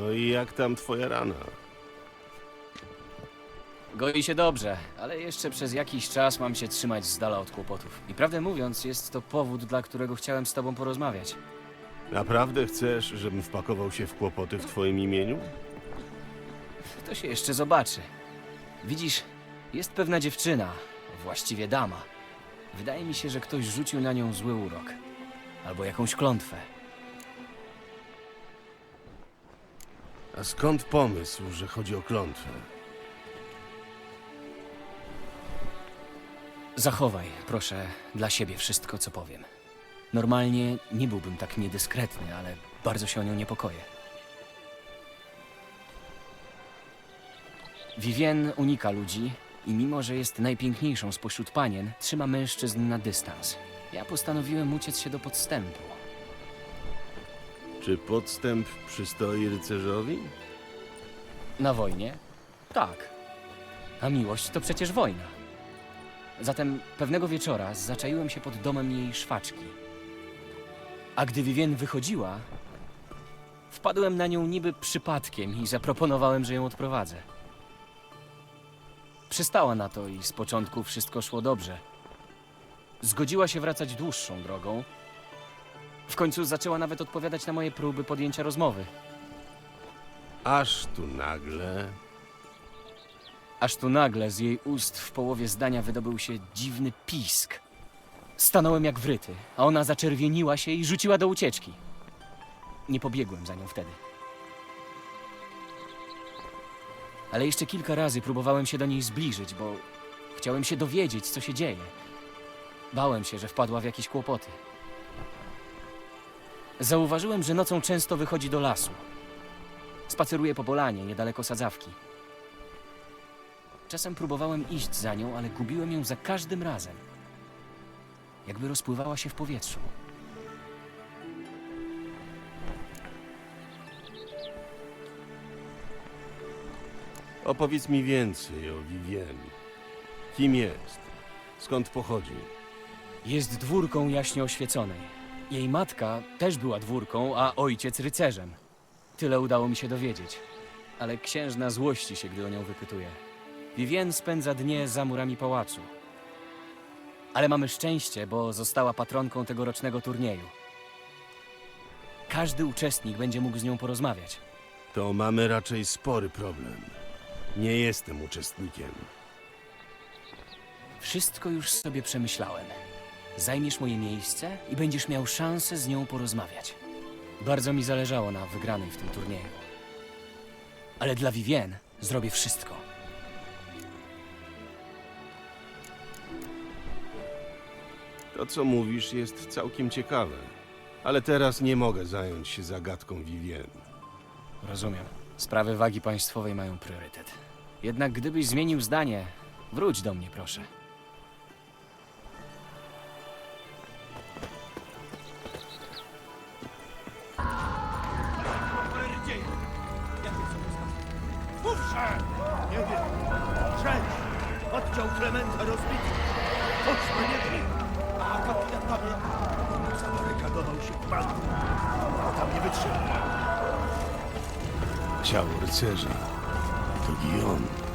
No i jak tam twoja rana? Goi się dobrze, ale jeszcze przez jakiś czas mam się trzymać z dala od kłopotów. I prawdę mówiąc, jest to powód, dla którego chciałem z tobą porozmawiać. Naprawdę chcesz, żebym wpakował się w kłopoty w twoim imieniu? To się jeszcze zobaczy. Widzisz, jest pewna dziewczyna, właściwie dama. Wydaje mi się, że ktoś rzucił na nią zły urok. Albo jakąś klątwę. A skąd pomysł, że chodzi o klątwę? Zachowaj, proszę, dla siebie wszystko, co powiem. Normalnie nie byłbym tak niedyskretny, ale bardzo się o nią niepokoję. Vivien unika ludzi i mimo, że jest najpiękniejszą spośród panien, trzyma mężczyzn na dystans. Ja postanowiłem uciec się do podstępu. Czy podstęp przystoi rycerzowi? Na wojnie? Tak. A miłość to przecież wojna. Zatem pewnego wieczora zaczaiłem się pod domem jej szwaczki. A gdy Vivien wychodziła, wpadłem na nią niby przypadkiem i zaproponowałem, że ją odprowadzę. Przystała na to i z początku wszystko szło dobrze. Zgodziła się wracać dłuższą drogą. W końcu zaczęła nawet odpowiadać na moje próby podjęcia rozmowy. Aż tu nagle. Aż tu nagle z jej ust w połowie zdania wydobył się dziwny pisk. Stanąłem jak wryty, a ona zaczerwieniła się i rzuciła do ucieczki. Nie pobiegłem za nią wtedy. Ale jeszcze kilka razy próbowałem się do niej zbliżyć, bo chciałem się dowiedzieć, co się dzieje. Bałem się, że wpadła w jakieś kłopoty. Zauważyłem, że nocą często wychodzi do lasu. Spaceruje po polanie, niedaleko sadzawki. Czasem próbowałem iść za nią, ale gubiłem ją za każdym razem. Jakby rozpływała się w powietrzu. Opowiedz mi więcej o Vivien. Kim jest? Skąd pochodzi? Jest dwórką jaśnie oświeconej. Jej matka też była dwórką, a ojciec rycerzem. Tyle udało mi się dowiedzieć. Ale księżna złości się, gdy o nią wypytuje. Vivien spędza dnie za murami pałacu. Ale mamy szczęście, bo została patronką tegorocznego turnieju. Każdy uczestnik będzie mógł z nią porozmawiać. To mamy raczej spory problem. Nie jestem uczestnikiem. Wszystko już sobie przemyślałem. Zajmiesz moje miejsce i będziesz miał szansę z nią porozmawiać. Bardzo mi zależało na wygranej w tym turnieju. Ale dla Vivien zrobię wszystko. To, co mówisz, jest całkiem ciekawe. Ale teraz nie mogę zająć się zagadką Vivien. Rozumiem. Sprawy wagi państwowej mają priorytet. Jednak gdybyś zmienił zdanie, wróć do mnie, proszę. Nie wiem. Część! Oddział Klementa rozbity. Chodźmy nie dni. A kapitan Damian zabarykadował się w banku. Tam nie wytrzymał. Ciało rycerza. To. Biedny.